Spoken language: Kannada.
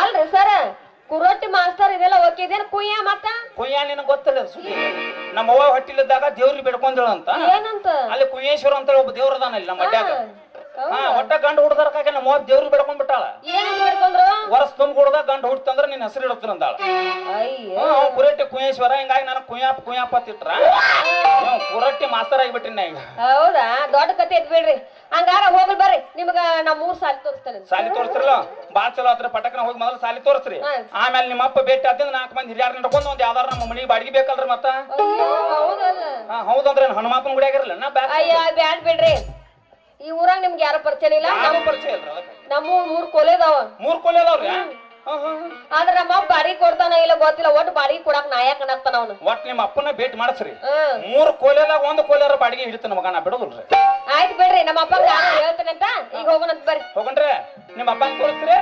ಅಲ್ರಿ ಸರ್ ಕುರೊಟ್ಟಿ ಮಾಸ್ತರ್ ಇದೆಲ್ಲ ಓಕಿದೇನ್ ಕುಯ್ಯ ಮತ್ತ? ಕುಯ್ಯ ನಿನ್ ಗೊತ್ತಿಲ್ಲ ಸುದ್ದಿ. ನಮ್ಮ ಅವ್ವ ಹೊಟ್ಟಿಲಿದ್ದಾಗ ದೇವ್ರಿಗೆ ಬಿಡ್ಕೊಂಡಳು ಅಂತ. ಏನಂತ? ಅಲ್ಲಿ ಕುಯ್ಯೇಶ್ವರ ಅಂತ ಒಬ್ಬ ದೇವ್ರ ಅದಾನ ಇಲ್ಲಿ ನಮ್ಮ ಹೌದಾ? ಹಾ ಒಟ್ಟ ಗಂಡ ಹುಡ್ದರ್ಕಾಗೆ ನಮ್ಮ ಅವ್ವ ದೇವ್ರಿಗೆ ಬಿಡ್ಕೊಂಡ್ ಬಿಟ್ಟಾಳ ಏನ್ ಮಾಡ್ಕೊಂಡ್ರು? ವರ್ಷ ತುಂಬ ಹುಡ್ದ ಗಂಡ ಹುಡ್ತಂದ್ರ ನಿನ್ ಹೆಸರು ಇಡುತ್ತರ ಅಂದಾಳ ಅಯ್ಯೋ ಕುರಟ್ಟಿ ಹಿಂಗಾಗಿ ನಾನು ಕುಯಾಪ್ ಕುಯಾಪ್ ಅಂತಿಟ್ರ. ಕುರಟ್ಟಿ ಮಾಸ್ತರ್ ಆಗಿಬಿಟ್ರಿ ನಾ ಈಗ. ಹೌದಾ? ದೊಡ್ಡ ಕತೆ ಇದ್ ಬಿಡ್ರಿ. ಹಂಗಾರ ಹೋಗ್ಲಿ ಬರ್ರಿ. ನಿಮ್ಗ ನಾ ಮೂರ್ ಸಾಲಿ ತೋರಿಸ್ತೇನೆ. ಸಾಲಿ ತೋರಿಸ್ತಿರಲ್ಲ? ಬಾಳ್ ಚಲೋ ಆತ್ರ. ಪಟಕನ ಹೋಗಿ ಮೊದಲು ಸಾಲಿ ತೋರಿಸ್ರಿ. ಆಮೇಲೆ ನಿಮ್ಮ ಅಪ್ಪ ಭೇಟಿ ಆದ್ದಿಂದ ನಾಲ್ಕು ಮಂದಿ ಹಿರಿಯರ್ ನಡ್ಕೊಂಡು ಒಂದ್ ಯಾವ್ದಾರ ನಮ್ಮ ಮನಿಗೆ ಬಾಡಿಗೆ ಬೇಕಲ್ರಿ ಮತ್ತ? ಹಾ ಹೌದಂದ್ರೆ ಹನುಮಾಪನ ಗುಡಿ ಆಗಿರಲ್ಲ? ನಾ ಬ್ಯಾಕ್ ಅಯ್ಯ ಬ್ಯಾಡ್ ಬಿಡ್ರಿ. ಈ ಊರಾಗ ನಿಮ್ಗೆ ಯಾರ ಪರಿಚಯ ಇಲ್ಲ? ನಮ್ಮ ಪರಿಚಯ ಇಲ್ಲ ನಮ್ಮ ಮೂರ್ ಕೊಲೆ ಅದಾವ. ಮೂರ್ ಕೊಲೆ ಅದಾವ್ರಿ ಆದ್ರ ನಮ್ಮ ಬಾಡಿಗೆ ಕೊಡ್ತಾನ ಇಲ್ಲ ಗೊತ್ತಿಲ್ಲ ಒಟ್ಟು ಬಾಡಿಗೆ ಕೊಡಾಕ್ ನಾಯಕ್ ಅನ್ನತ್ತಾನ ಅವನು? ಒಟ್ ನಿಮ್ಮ ಅಪ್ಪನ ಭೇಟಿ ಮಾಡಸ್ರಿ. ಮೂರು ಕೊಲೆದಾಗ ಒಂದು ಕೊಲೆರ ಬಾಡಿಗೆ ಹಿಡಿತಾನ ನಾ ಬಿಡೋದಿಲ್ರಿ. ಆಯ್ತು ಬಿಡ್ರಿ ನಮ್ಮ ಅಪ್ಪ ಹೇಳ್ತೇನೆ ಅಂತ ಈಗ ಹೋಗೋಣಂತ ಬರ್ರಿ. ಹೋಗಣ್ರಿ ನಿಮ್ಮ ಅಪ್ಪನ ತೋರಿಸ್ರಿ.